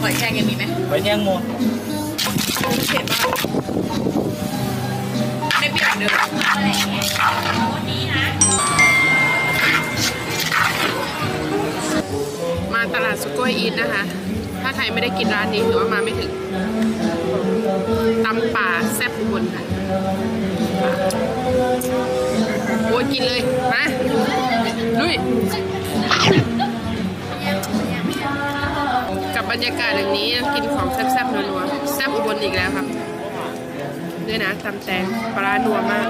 หอยแครงยังมีไหมไว้แทงหมดเผ็ดมากไม่เปรี้ยวเดิมมาตลาดสุโกยอีทนะคะ ถ้าใครไม่ได้กินร้านนี้ถือว่ามาไม่ถึงตำป่าแซ่บอุบลค่ะโอ้ยกินเลย มา ลุย บรรยากาศอย่างนี้กินของแซ่บๆนัวๆแซ่บอุบลอีกแล้วครับด้วยนะตำแตงปลาหนัวมาก